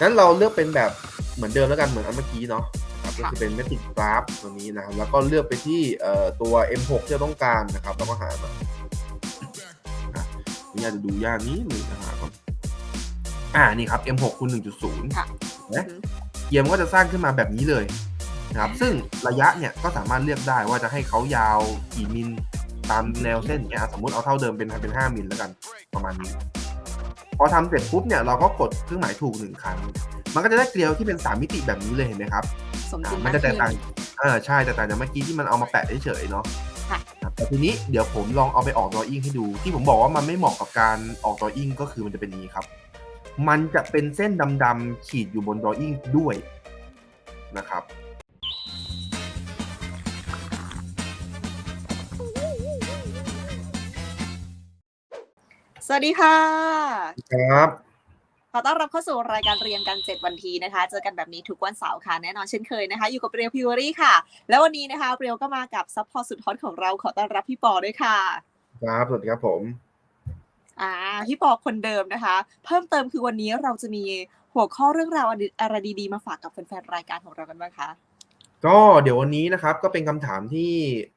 งั้นเราเลือกเป็นแบบเหมือนเดิมแล้วกันเหมือนอันเมื่อกี้เนาะนะครับก็คือเป็น Matrix Graph ตัวนี้นะครับ แล้วก็เลือกไปที่เอ่อตัว M6 ที่เราต้องการนะครับ แล้วก็หามาอะนี่อาจจะดูยากนิดนึงนะครับอ่านี่ครับ M6 คูณ1.0ค่ะนะเกียร์มันก็จะสร้างขึ้นมาแบบนี้เลยนะครับ ซึ่งระยะเนี่ยก็สามารถเลือกได้ว่าจะให้เขายาวกี่มิลตามแนวเส้นเนี่ยอะสมมติเอาเท่าเดิมเป็นเป็น 5 มิลแล้วกันประมาณนี้ พอทำเสร็จปุ๊บเนี่ยเราก็กดเครื่องหมายถูกหนึ่งครั้ง มันก็จะได้เกลียวที่เป็น 3 มิติแบบนี้เลยเห็นไหมครับสมจอ่าริงมันจะแตกต่างเออใช่แต่ต่างจากเมื่อกี้ที่มันเอามาแปะเฉยๆเนาะค่ะครับแต่ทีนี้เดี๋ยวผมลองเอาไปออกดรออิ่งให้ดู ที่ผมบอกว่ามันไม่เหมาะกับการออกดรออิ่งก็คือมันจะเป็นอย่างนี้ครับ มันจะเป็นเส้นดำๆขีดอยู่บนดรออิ่งด้วยนะครับ สวัสดีค่ะ ครับ ขอต้อนรับเข้าสู่รายการเรียนกัน7วันทีนะคะ เจอกันแบบนี้ทุกวันเสาร์ค่ะ แน่นอนเช่นเคยนะคะ อยู่กับเรียวพิวรี่ค่ะ แล้ววันนี้นะคะเรียวก็มากับซัพพอร์ตสุดฮอตของเรา ขอต้อนรับพี่ปอด้วยค่ะ ครับ สวัสดีครับผม อ่า พี่ปอคนเดิมนะคะ เพิ่มเติมคือวันนี้เราจะมีหัวข้อเรื่องราวอะไรดีๆมาฝากกับแฟนๆรายการของเรากันบ้างคะ ก็เดี๋ยววันนี้นะครับ ก็เป็นคำถามที่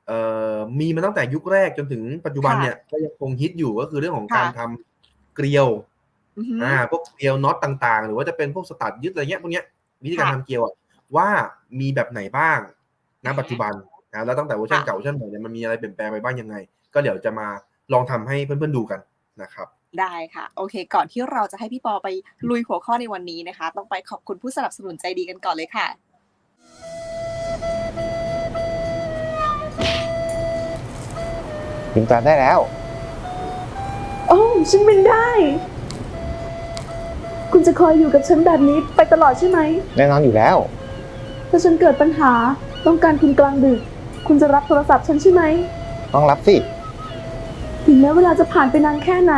เอ่อมีมาตั้งแต่ยุคแรกจนถึงปัจจุบันเนี่ยก็ยังคงฮิตอยู่ก็คือเรื่องของการทำเกลียวอือหืออ่าพวกเกลียวน็อตต่างๆ หรือว่าจะเป็นพวกสตัดยึดอะไรเงี้ยพวกเนี้ยวิธีการค่ะ ทำเกลียวอะว่ามีแบบไหนบ้างณอ่าปัจจุบันนะแล้วตั้งแต่เวอร์ชันค่ะ เก่าเวอร์ชันใหม่เนี่ยมันมีอะไรเปลี่ยนแปลงไปบ้างยังไง ก็เดี๋ยวจะมาลองทำให้เพื่อนๆดูกันนะครับ ได้ค่ะ โอเค ก่อนที่เราจะให้พี่ปอไปลุยหัวข้อในวันนี้นะคะ ต้องไปขอบคุณผู้สนับสนุนใจดีกันก่อนเลยค่ะ ลืมตาได้แล้ว โอ้ฉันบินได้ คุณจะคอยอยู่กับฉันแบบนี้ไปตลอดใช่ไหม แน่นอนอยู่แล้ว ถ้าฉันเกิดปัญหาต้องการคุณกลางดึก คุณจะรับโทรศัพท์ฉันใช่ไหม ต้องรับสิ ถึงแม้เวลาจะผ่านไปนานแค่ไหน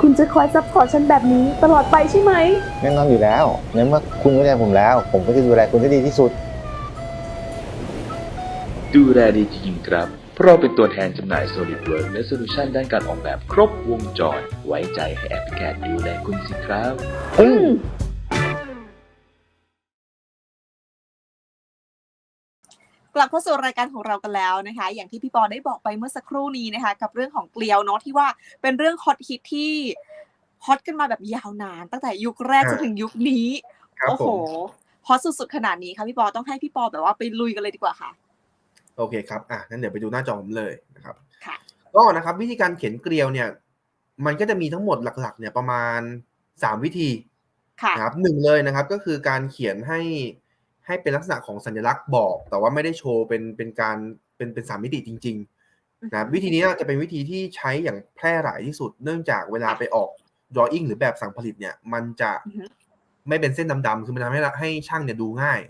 คุณจะคอยซัพพอร์ตฉันแบบนี้ตลอดไปใช่ไหม แน่นอนอยู่แล้วในเมื่อคุณดูแลผมแล้ว ผมก็จะดูแลคุณได้ดีที่สุด ดูแลดีจริงๆครับ เพราะเราเป็นตัวแทนจำหน่าย SolidWorks และโซลูชันด้านการออกแบบครบวงจร ไว้ใจให้แอปพลิเคชันดูแลคุณสิครับอืมกลับเข้าสู่รายการของเรากันแล้วนะคะ อย่างที่พี่ปอได้บอกไปเมื่อสักครู่นี้นะคะ กับเรื่องของเกลียวเนาะที่ว่าเป็นเรื่องฮอตฮิตที่ฮอตกันมาแบบยาวนาน ตั้งแต่ยุคแรกจนถึงยุคนี้ครับโอ้ผโหมฮอตสุดๆขนาดนี้ค่ะพี่ปอต้องให้พี่ปอแบบว่าไปลุยกันเลยดีกว่าค่ะ โอเคครับอะงั้นเดี๋ยวไปดูหน้าจอผมเลยนะครับค่ะก็นะครับวิธีการเขียนเกลียวเนี่ย มันก็จะมีทั้งหมดหลักๆ เนี่ยประมาณ3วิธีค่ะนะครับหนึ่งเลยนะครับก็คือการเขียนให้ให้เป็นลักษณะของสัญลักษณ์บอก แต่ว่าไม่ได้โชว์เป็นเป็นการเป็นเป็นสามมิติจริง ๆ นะครับวิธีนี้จะเป็นวิธีที่ใช้อย่างแพร่หลายที่สุด เนื่องจากเวลาไปออก drawing หรือแบบสั่งผลิตเนี่ย มันจะอือฮึไม่เป็นเส้นดำๆคือมันทำให้เราให้ช่างเนี่ยดูง่าย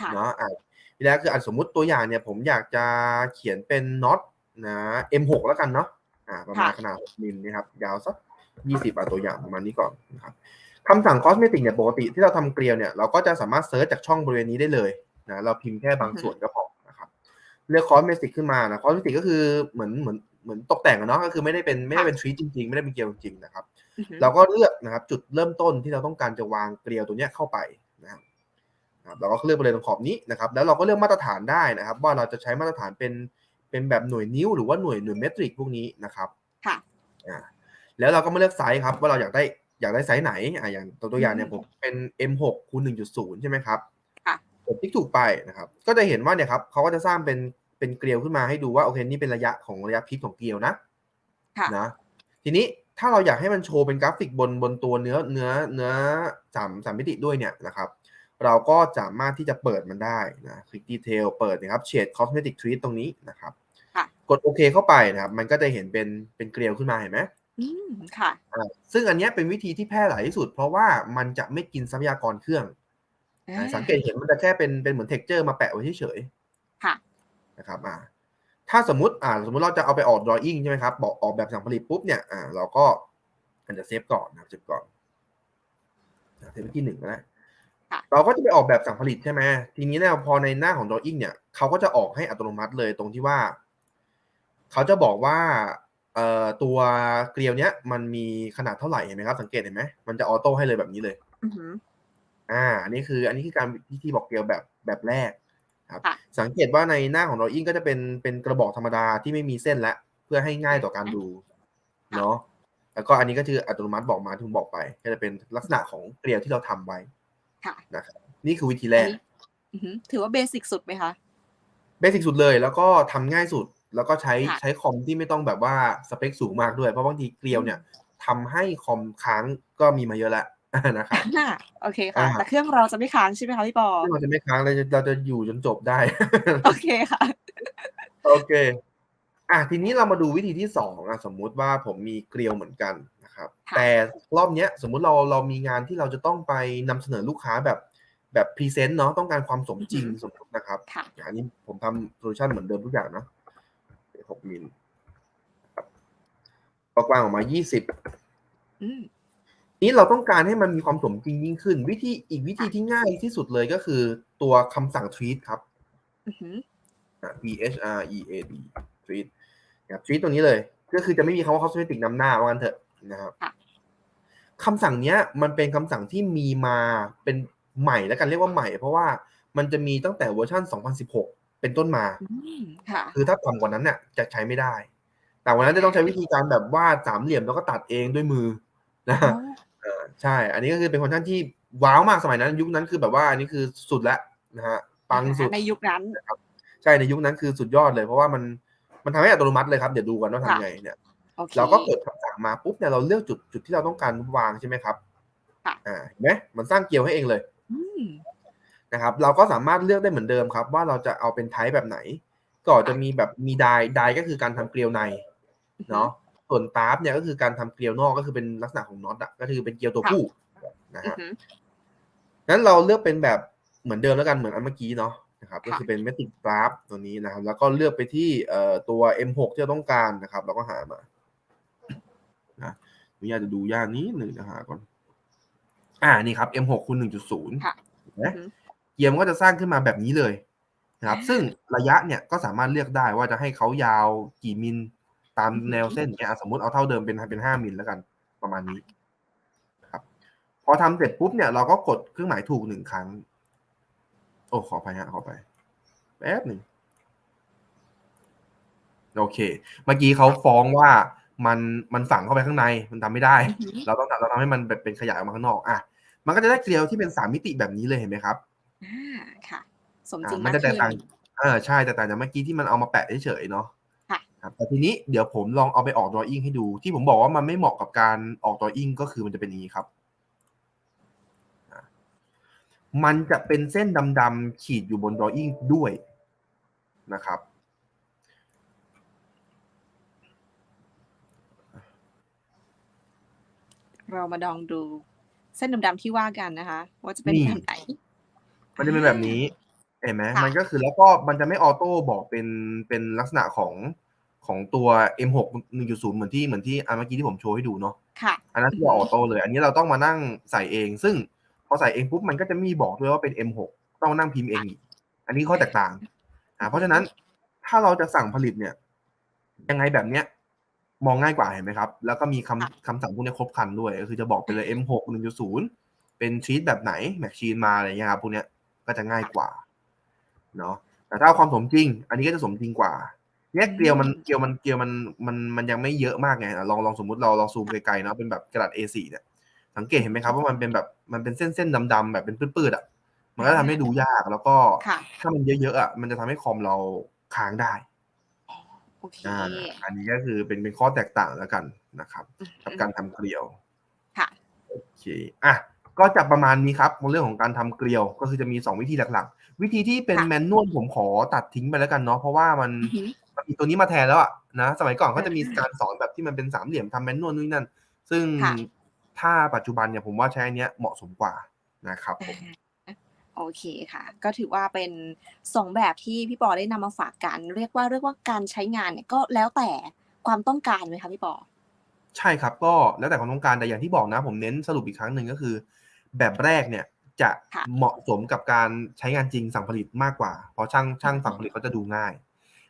ค่ะเนาะอะ ทีแรกคืออันสมมุติตัวอย่างเนี่ยผมอยากจะเขียนเป็นน็อตนะ M6 แล้วกันเนาะอ่าประมาณค่ะขนาด6มิลนะครับยาวสัก 20อะตัวอย่างประมาณนี้ก่อนนะครับคำสั่ง cosmetic เนี่ยปกติที่เราทำเกลียวเนี่ยเราก็จะสามารถเซิร์ชจากช่องบริเวณนี้ได้เลยนะเราพิมพ์แค่บางส่วนก็พอนะครับเลือก cosmetic ขึ้นมานะ cosmetic ก็คือเหมือนเหมือนเหมือนตกแต่งอะเนาะก็คือไม่ได้เป็นไม่ได้เป็นทรีจริงๆ ไม่ได้เป็นเกลียวจริงๆนะครับอือหือเราก็เลือกนะครับจุดเริ่มต้นที่เราต้องการจะวางเกลียวตัวเนี้ยเข้าไปนะครับ นะครับเราก็เลือกบริเวณตรงขอบนี้นะครับ แล้วเราก็เลือกมาตรฐานได้นะครับ ว่าเราจะใช้มาตรฐานเป็นเป็นแบบหน่วยนิ้วหรือว่าหน่วยหน่วยเมตริกพวกนี้นะครับค่ะอ่าแล้วเราก็มาเลือกไซส์ครับ ว่าเราอยากได้อยากได้ไซส์ไหนอ่าอย่างตัวตัวอย่างเนี่ยผมเป็น M6 คูณ1.0 ใช่ไหมครับค่ะกดติ๊กถูกไปนะครับ ก็จะเห็นว่าเนี่ยครับเขาก็จะสร้างเป็นเป็นเกลียวขึ้นมาให้ดูว่าโอเคนี่เป็นระยะของระยะพีคของเกลียวนะค่ะนะทีนี้ถ้าเราอยากให้มันโชว์เป็นกราฟิกบนบนตัวเนื้อเนื้อเนื้อสามสามมิติด้วยเนี่ยนะครับ เราก็สามารถที่จะเปิดมันได้นะคลิกดีเทลเปิดนะครับเฉด cosmetic treat ตรงนี้นะครับค่ะกดโอเคเข้าไปนะครับ มันก็จะเห็นเป็นเป็นเกลียวขึ้นมาเห็นไหมอืมค่ะอ่าซึ่งอันเนี้ยเป็นวิธีที่แพร่หลายที่สุด เพราะว่ามันจะไม่กินทรัพยากรเครื่องอ่าสังเกตเห็นมันจะแค่เป็นเป็นเหมือนเท็กเจอร์มาแปะไว้เฉยๆค่ะนะครับอ่าถ้าสมมติอ่าสมมติเราจะเอาไปออก drawing ใช่ไหมครับบอกออกแบบสั่งผลิตปุ๊บเนี่ยอ่าเราก็อาจจะเซฟก่อนนะครับเซฟก่อนอ่าเซฟไว้ที่หนึ่งก็ได้ค่ะ เราก็จะไปออกแบบสั่งผลิตใช่ไหมทีนี้เนี่ยพอในหน้าของ drawing เนี่ยเขาก็จะออกให้อัตโนมัติเลยตรงที่ว่าเขาจะบอกว่าเอ่อตัวเกลียวเนี้ยมันมีขนาดเท่าไหร่เห็นไหมครับ สังเกตเห็นไหมมันจะออโต้ให้เลยแบบนี้เลยอือหืออ่าอันนี้คือ อันนี้คือการวิธีบอกเกลียวแบบแบบแรกครับค่ะสังเกตว่าในหน้าของเราอิงก็จะเป็นเป็นกระบอกธรรมดาที่ไม่มีเส้นและเพื่อให้ง่ายต่อการดูเนาะแล้วก็อันนี้ก็คืออัตโนมัติบอกมาที่ผมบอกไป ก็จะเป็นลักษณะของเกลียวที่เราทำไว้ ค่ะนะครับนี่คือวิธีแรอันกนี้อือหือถือว่าเบสิกสุดไหมคะเบสิกสุดเลยแล้วก็ทำง่ายสุดแล้วก็ใช้ค่ะใช้คอมที่ไม่ต้องแบบว่าสเปคสูงมากด้วย เพราะบางทีเกลียวเนี่ยทำให้คอมค้างก็มีมาเยอะแล้วนะครับอ่าโอเคค่ะอ่าแต่เครื่องเราจะไม่ค้างใช่ไหมคะพี่ปอซึ่งเราจะไม่ค้างเราจะเราจะอยู่จนจบได้ โอเคค่ะ โอเค อะทีนี้เรามาดูวิธีที่สองอะสมมุติว่าผมมีเกลียวเหมือนกันนะครับค่ะแต่รอบเนี้ยสมมุติเราเรามีงานที่เราจะต้องไปนำเสนอลูกค้าแบบแบบพรีเซนต์เนาะต้องการความสมจริงสมมตินะครับค่ะอันนี้ผมทำโซลูชันเหมือนเดิมทุกอย่างเนาะหกมิลครับก็กว้างออกมายี่สิบอืมนี้เราต้องการให้มันมีความสมจริงยิ่งขึ้น วิธีอีกวิธีที่ง่ายที่สุดเลยก็คือตัวคำสั่ง tweet ครับอือหืออะ T H R E A D tweet นะครับ tweet ตัวนี้เลย ก็คือจะไม่มีคำว่า cosmetic นำหน้าว่างั้นเถอะนะครับค่ะคำสั่งเนี้ยมันเป็นคำสั่งที่มีมาเป็นใหม่แล้วกันเรียกว่าใหม่ เพราะว่ามันจะมีตั้งแต่เวอร์ชัน2016 เป็นต้นมาอืมค่ะคือถ้าต่ำกว่านั้นเนี่ยจะใช้ไม่ได้ แต่วันนั้นจะต้องใช้วิธีการแบบวาดสามเหลี่ยมแล้วก็ตัดเองด้วยมือนะอ๋อเออใช่ อันนี้ก็คือเป็นคอนเทนต์ที่ว้าวมากสมัยนั้น ยุคนั้นคือแบบว่าอันนี้คือสุดแล้วนะฮะปังสุดในยุคนั้นใช่ในยุคนั้นคือสุดยอดเลย เพราะว่ามัน มันทำให้อัตโนมัติเลยครับเดี๋ยวดูกันว่าค่ะทำไงเนี่ยโอเคเราก็กดคำสั่งมาปุ๊บเนี่ยเราเลือกจุดจุดที่เราต้องการวางใช่ไหมครับค่ะอ่าเห็นไหมมันสร้างเกลียวให้เองเลยอืมนะครับ เราก็สามารถเลือกได้เหมือนเดิมครับ ว่าเราจะเอาเป็นไทป์แบบไหน ก็จะมีแบบมีไดไดก็คือการทำเกลียวในเนาะส่วนตาร์ฟเนี่ยก็คือการทำเกลียวนอกก็คือเป็นลักษณะของน็อตอะก็คือเป็นเกลียวตัวผู้นะอือฮะหืองั้นเราเลือกเป็นแบบเหมือนเดิมแล้วกันเหมือนอันเมื่อกี้เนาะ นะครับก็ค่ะคือเป็นเมติกกราฟตัวนี้นะครับ แล้วก็เลือกไปที่เอ่อตัว M6 ที่เราต้องการนะครับเราก็หามานะนี่อาจจะดูยากนิดหนึ่งนะฮะก่อน อ่านี่ครับ M6 คูณ1.0ค่ะเห็นไหมอือหือเกียร์มันก็จะสร้างขึ้นมาแบบนี้เลยนะครับ ซึ่งระยะเนี่ยก็สามารถเลือกได้ว่าจะให้เขายาวกี่มิลตามแนวเส้นเนี่ยอะสมมติเอาเท่าเดิมเป็นเป็นห้ามิลแล้วกัน ประมาณนี้ครับ พอทำเสร็จปุ๊บเนี่ยเราก็กดเครื่องหมายถูกหนึ่งครั้ง โอ้ขอไปฮะขอไปแป๊บหนึ่งโอเค เมื่อกี้เขาฟ้องว่ามันมันฝังเข้าไปข้างในมันทำไม่ได้อือหือเราต้องเราทำให้มันแบบเป็นขยายออกมาข้างนอกอะมันก็จะได้เกลียวที่เป็นสามมิติแบบนี้เลยเห็นไหมครับอ่าค่ะ สมอ่าจริงมัมากจะแตขึ้กนต่างเออใช่แต่ต่างจากเมื่อกี้ที่มันเอามาแปะเฉยๆเนาะค่ะครับแต่ทีนี้เดี๋ยวผมลองเอาไปออก drawing ให้ดู ที่ผมบอกว่ามันไม่เหมาะกับการออก drawing ก็คือมันจะเป็นอย่างนี้ครับอะ มันจะเป็นเส้นดำๆขีดอยู่บน drawing ด้วยนะครับ เรามาลองดูเส้นดำๆที่ว่ากันนะคะ ว่าจะเป็นนี่ แบบไหน มันจะเป็นแบบนี้ เห็นไหมค่ะ มันก็คือแล้วก็มันจะไม่ออโต้บอกเป็นเป็นลักษณะของของตัว M6 1.0 เหมือนที่เหมือนที่อันเมื่อกี้ที่ผมโชว์ให้ดูเนาะ ค่ะ อันนั้นคือออโต้เลย อันนี้เราต้องมานั่งใส่เอง ซึ่ง พอใส่เองปุ๊บมันก็จะไมมีบอกด้วยว่าเป็น M6 ต้องนั่งพิมพ์เองอีก อันนี้ข้อแตกต่างอ่าเพราะฉะนั้นถ้าเราจะสั่งผลิตเนี่ย ยังไงแบบเนี้ย มองง่ายกว่าเห็นไหมครับ แล้วก็มีคำค่ะคำสั่งพวกนี้ครบครันด้วย ก็คือจะบอกไปเลย M6 1.0 เป็นชีตแบบไหนแมชชีนมาอะไรเงี้ยครับพวกเนี้ยก็จะง่ายกว่าเนาะแต่ถ้าเอาความสมจริง อันนี้ก็จะสมจริงกว่าเนี่ยเกลียวมันเกลียวมันเกลียวมันมันมันยังไม่เยอะมากไงอะลองลองสมมติเราเราซูมไกลๆเนาะเป็นแบบกระดาษ A4 เนี่ย สังเกตเห็นไหมครับว่ามันเป็นแบบมันเป็นเส้นๆดำๆแบบเป็นปื้ดๆอะ มันก็ทำให้ดูยากแล้วก็ค่ะถ้ามันเยอะๆอะมันจะทำให้คอมเราค้างได้โอเคอ่าอันนี้ก็คือเป็นเป็นข้อแตกต่างแล้วกันนะครับ กับการทำเกลียวค่ะโอเคอะก็จะประมาณนี้ครับในเรื่องของการทำเกลียวก็คือจะมี 2 วิธีหลักๆ วิธีที่เป็นค่ะแมนนวลผมขอตัดทิ้งไปแล้วกันเนาะเพราะว่ามันอือหือมันมีตัวนี้มาแทนแล้วอะนะสมัยก่อนก็จะมีการสอนแบบที่มันเป็นสามเหลี่ยมทำแมนนวลนู่นนนั่น ซึ่งค่ะ ถ้าปัจจุบันเนี่ยผมว่าใช้อันเนี้ยเหมาะสมกว่านะครับผมโอเคค่ะ ก็ถือว่าเป็นสองแบบที่พี่ปอได้นำมาฝากกัน เรียกว่าเรียกว่าการใช้งานเนี่ยก็แล้วแต่ความต้องการไหมคะพี่ปอใช่ครับก็แล้วแต่ความต้องการแต่อย่างที่บอกนะ ผมเน้นสรุปอีกครั้งหนึ่งก็คือ แบบแรกเนี่ยจะค่ะเหมาะสมกับการใช้งานจริงสั่งผลิตมากกว่า เพราะช่างช่างสั่งผลิตเขาจะดูง่าย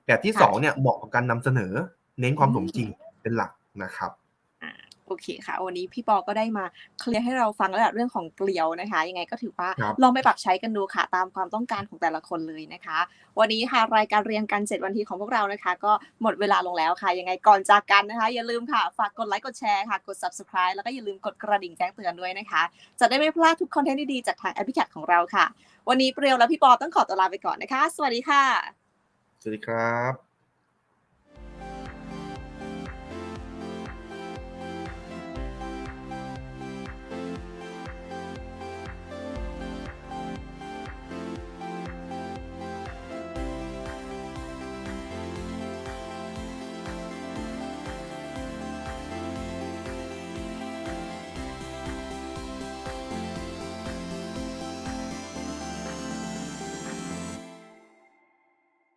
แบบที่ค่ะสองเนี่ยเหมาะกับการนำเสนอ เน้นความสมจริงเป็นหลักนะครับ โอเคค่ะ วันนี้พี่ปอก็ได้มาเคลียร์ให้เราฟังแล้วแหละเรื่องของเกลียวนะคะ ยังไงก็ถือว่าครับลองไปปรับใช้กันดูค่ะ ตามความต้องการของแต่ละคนเลยนะคะ วันนี้ค่ะรายการเรียนกัน 7 วันทีของพวกเรานะคะ ก็หมดเวลาลงแล้วค่ะ ยังไงก่อนจากกันนะคะ อย่าลืมค่ะ ฝากกดไลค์กดแชร์ค่ะ กด subscribe แล้วก็อย่าลืมกดกระดิ่งแจ้งเตือนด้วยนะคะ จะได้ไม่พลาดทุกคอนเทนต์ดีๆจากทางแอปพลิเคชันของเราค่ะ วันนี้เปรียวและพี่ปอต้องขอตัวลาไปก่อนนะคะ สวัสดีค่ะ สวัสดีครับ